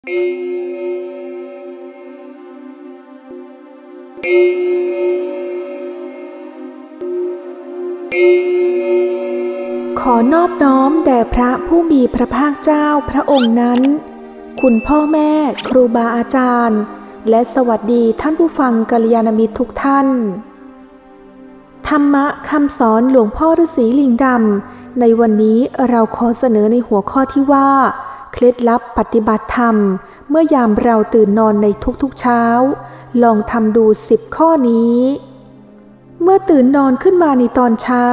ขอนอบน้อมแด่พระผู้มีพระภาคเจ้าพระองค์นั้น คุณพ่อแม่ครูบาอาจารย์ และสวัสดีท่านผู้ฟังกัลยาณมิตรทุกท่าน ธรรมะคำสอนหลวงพ่อฤาษีลิงดำในวันนี้เราขอเสนอในหัวข้อที่ว่า เคล็ดลับปฏิบัติธรรม เมื่อยามเราตื่นนอนในทุกๆเช้า ลองทำดูสิบข้อนี้ เมื่อตื่นนอนขึ้นมาในตอนเช้า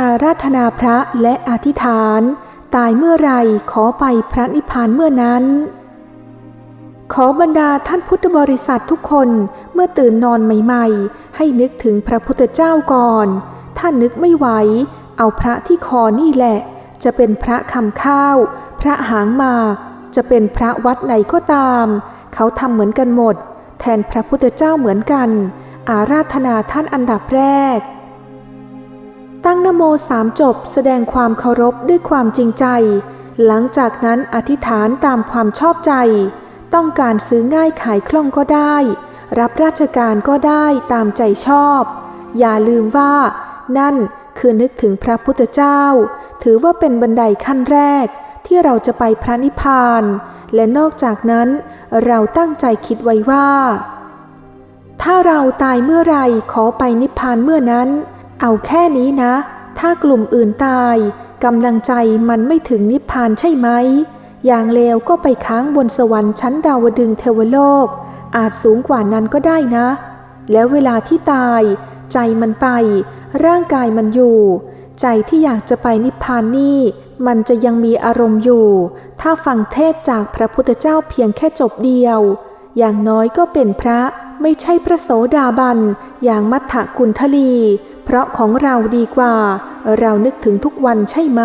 อาราธนาพระและอธิษฐาน ตายเมื่อไรขอไปพระนิพพานเมื่อนั้น ขอบรรดาท่านพุทธบริษัททุกคนเมื่อตื่นนอนใหม่ๆ ให้นึกถึงพระพุทธเจ้าก่อน ถ้านึกไม่ไหว เอาพระที่คอนี่แหละ จะเป็นพระคำข้าว พระหางมาจะเป็นพระวัดไหนก็ตาม เขาทำเหมือนกันหมด แทนพระพุทธเจ้าเหมือนกัน อาราธนาท่านอันดับแรก ตั้งนโมสามจบแสดงความเคารพด้วยความจริงใจ หลังจากนั้นอธิษฐานตามความชอบใจ ต้องการซื้อง่ายขายคล่องก็ได้ รับราชการก็ได้ตามใจชอบ อย่าลืมว่า นั่นคือนึกถึงพระพุทธเจ้า ถือว่าเป็นบันไดขั้นแรก ที่เราจะไปพระนิพพาน และนอกจากนั้นเราตั้งใจคิดไว้ว่า ถ้าเราตายเมื่อไรขอไปนิพพานเมื่อนั้น เอาแค่นี้นะ ถ้ากลุ่มอื่นตายกำลังใจมันไม่ถึงนิพพานใช่ไหม อย่างเลวก็ไปค้างบนสวรรค์ชั้นดาวดึงเทวโลก อาจสูงกว่านั้นก็ได้นะ แล้วเวลาที่ตาย ใจมันไป ร่างกายมันอยู่ ใจที่อยากจะไปนิพพานนี่ มันจะยังมีอารมณ์อยู่ ถ้าฟังเทศจากพระพุทธเจ้าเพียงแค่จบเดียว อย่างน้อยก็เป็นพระไม่ใช่พระโสดาบัน อย่างมัทธกุณทลี เพราะของเราดีกว่า เรานึกถึงทุกวันใช่ไหม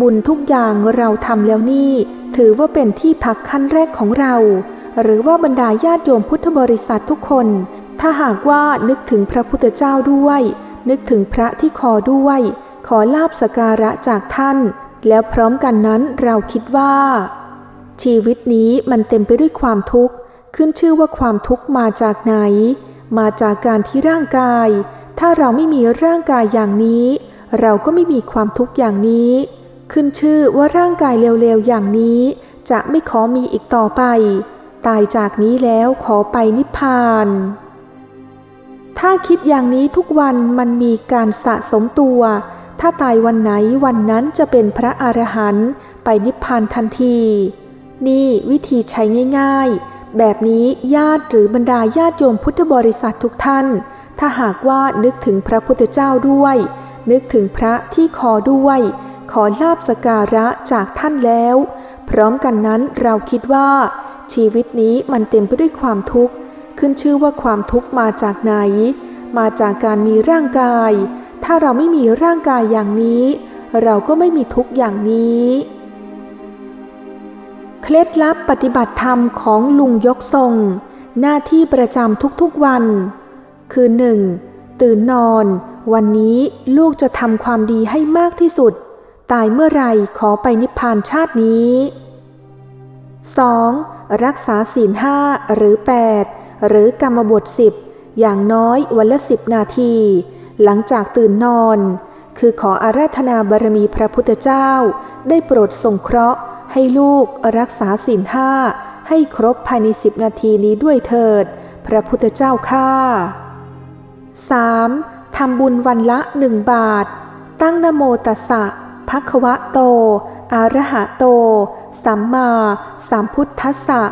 บุญทุกอย่างเราทำแล้วนี่ ถือว่าเป็นที่พักขั้นแรกของเรา หรือว่าบรรดาญาติโยมพุทธบริษัททุกคน ถ้าหากว่านึกถึงพระพุทธเจ้าด้วย นึกถึงพระที่คอด้วย อลาบสการะจากท่าน แล้วพร้อมกันนั้นเราคิดว่า ชีวิตนี้มันเต็มไปด้วยความทุกข์ ขึ้นชื่อว่าความทุกข์มาจากไหน มาจากการที่ร่างกาย ถ้าเราไม่มีร่างกายอย่างนี้ เราก็ไม่มีความทุกข์อย่างนี้ ขึ้นชื่อว่าร่างกายเร็วๆอย่างนี้ จะไม่ขอมีอีกต่อไป ตายจากนี้แล้วขอไปนิพพานถ้าคิดอย่างนี้ทุกวันมันมีการสะสมตัว ถ้าตายวันไหนวันนั้นจะเป็นพระอรหันต์ไปนิพพานทันที นี่วิธีใช้ง่ายๆ แบบนี้ญาติหรือบรรดาญาติโยมพุทธบริษัททุกท่าน ถ้าหากว่านึกถึงพระพุทธเจ้าด้วย นึกถึงพระที่คอด้วย ขอลาบสการะจากท่านแล้ว พร้อมกันนั้นเราคิดว่า ชีวิตนี้มันเต็มไปด้วยความทุกข์ ขึ้นชื่อว่าความทุกข์มาจากไหน มาจากการมีร่างกาย ถ้าเราไม่มีร่างกายอย่างนี้ เราก็ไม่มีทุกอย่างนี้ เคล็ดลับปฏิบัติธรรมของลุงยกทรง หน้าที่ประจำทุกๆวัน คือ 1. ตื่นนอน วันนี้ลูกจะทำความดีให้มากที่สุด ตายเมื่อไรขอไปนิพพานชาตินี้ 2. รักษาศีลห้าหรือ 8 หรือกรรมบทสิบอย่างน้อยวันละสิบนาที หลังจากตื่นนอน คือขออาราธนาบารมีพระพุทธเจ้า ได้โปรดส่งเคราะห์ ให้ลูกรักษาศีลห้าให้ครบภายในสิบนาทีนี้ด้วยเถิด พระพุทธเจ้าข้า 3. ทำบุญวันละหนึ่งบาท ตั้งนโมตัสสะภควะโตอะระหะโต สัมมาสัมพุทธัสสะ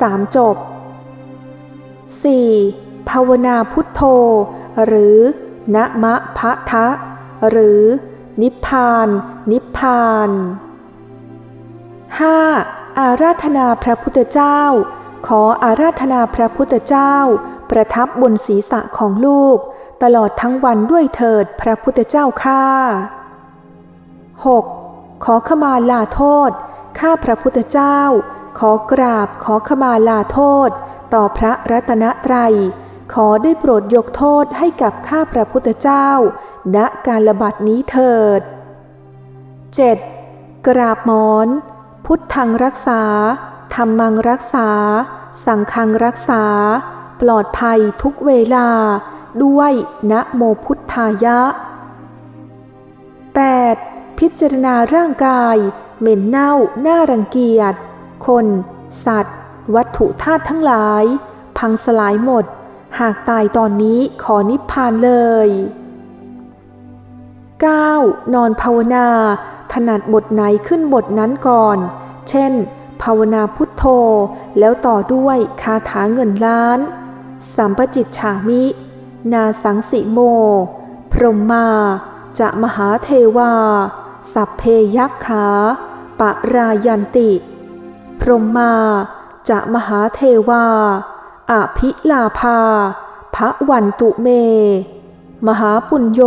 สามจบ 4. ภาวนาพุทโธ หรือ นะมะพะทะ หรือ นิพพาน นิพพาน 5. อาราธนาพระพุทธเจ้า ขออาราธนาพระพุทธเจ้า ประทับบนศีรษะของลูก ตลอดทั้งวันด้วยเถิดพระพุทธเจ้าข้า 6. ขอขมาลาโทษ ข้าพระพุทธเจ้า ขอกราบขอขมาลาโทษ ต่อพระรัตนตรัย ขอได้โปรดยกโทษให้กับข้าพระพุทธเจ้า ณการระบาดนี้เถิด 7. กราบหมอน พุทธังรักษาธรรมังรักษา สังฆังรักษา ปลอดภัยทุกเวลา ด้วยนะโมพุทธายะ 8. พิจารณาร่างกาย เหม็นเน่าน่ารังเกียจ คน สัตว์ วัตถุธาตุทั้งหลาย พังสลายหมด หากตายตอนนี้ขอนิพพานเลย 9. นอนภาวนา ถนัดบทไหนขึ้นบทนั้นก่อน เช่น ภาวนาพุทโธ แล้วต่อด้วยคาถาเงินล้าน สัมปจิตฉามิ นาสังสิโม พรหมมาจะมหาเทวา สัพเพยักขา ปะรายันติ พรหมมาจะมหาเทวา อภิลาภา พระวันตุเม มหาปุญโย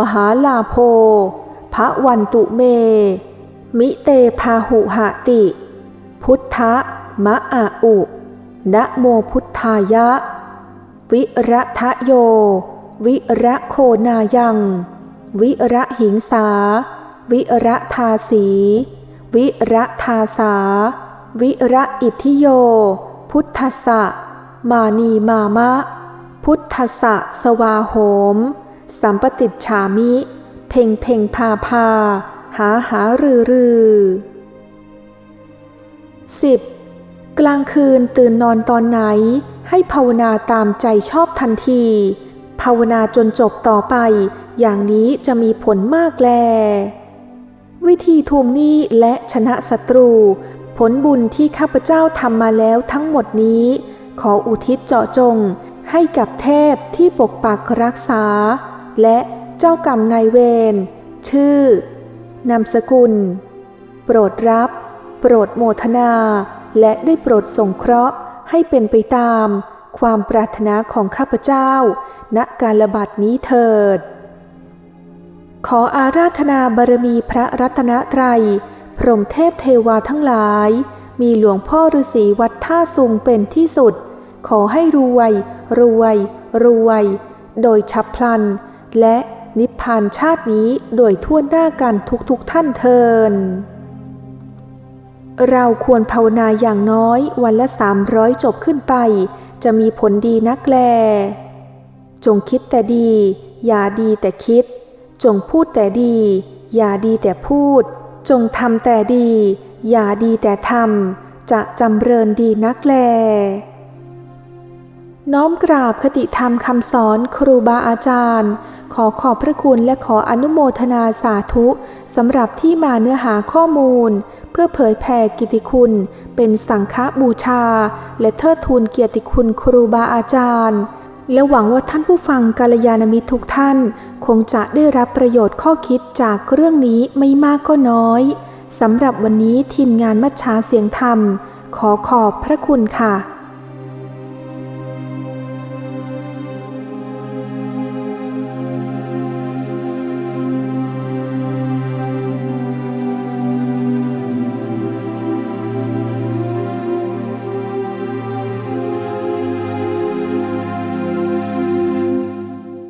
มหาลาโภพระวันตุเม มิเตพาหุหติ พุทธะมะอาอุนะโมพุทธายะ วิระทะโย วิระโคนายัง วิระหิงสา วิระทาสี วิระทาสา วิระอิทธิโย พุทธสะ มานีมามะ พุทธสะสวาโหม สัมปติจฉามิ เพ่งเพ่งพาพา หาหารือรือ 10. กลางคืนตื่นนอนตอนไหน ให้ภาวนาตามใจชอบทันที ภาวนาจนจบต่อไป อย่างนี้จะมีผลมากแล วิธีทวงหนี้และชนะศัตรู ผลบุญที่ข้าพเจ้าทำมาแล้วทั้งหมดนี้ ขออุทิศเจาะจง ให้กับเทพที่ปกปักรักษา และเจ้ากรรมนายเวร ชื่อ นามสกุล โปรดรับ โปรดโมทนา และได้โปรดส่งเคราะห์ให้เป็นไปตาม ความปรารถนาของข้าพเจ้า ณการระบาดนี้เถิด ขออาราธนาบารมีพระรัตนตรัย พรหมเทพเทวาทั้งหลายมีหลวงพ่อฤาษีวัดท่าสุงเป็นที่สุด ขอให้รวย รวย รวย โดยฉับพลัน และนิพพานชาตินี้โดยทั่วหน้ากันทุกๆทท่านเทิน เราควรภาวนาอย่างน้อยวันละสามร้อยจบขึ้นไป จะมีผลดีนักแล จงคิดแต่ดี อย่าดีแต่คิด จงพูดแต่ดี อย่าดีแต่พูด จงทำแต่ดี อย่าดีแต่ทำจะจำเริญดีนักแล น้อมกราบคติธรรมคำสอนครูบาอาจารย์ ขอขอบพระคุณและขออนุโมทนาสาธุสำหรับที่มาเนื้อหาข้อมูล เพื่อเผยแผ่กิติคุณ เป็นสังฆบูชา และเทิดทูนเกียรติคุณครูบาอาจารย์ และหวังว่าท่านผู้ฟังกาลยานมิตรทุกท่าน คงจะได้รับประโยชน์ข้อคิดจากเรื่องนี้ไม่มากก็น้อยสำหรับวันนี้ทีมงานมัชชาเสียงธรรม ขอขอบพระคุณค่ะ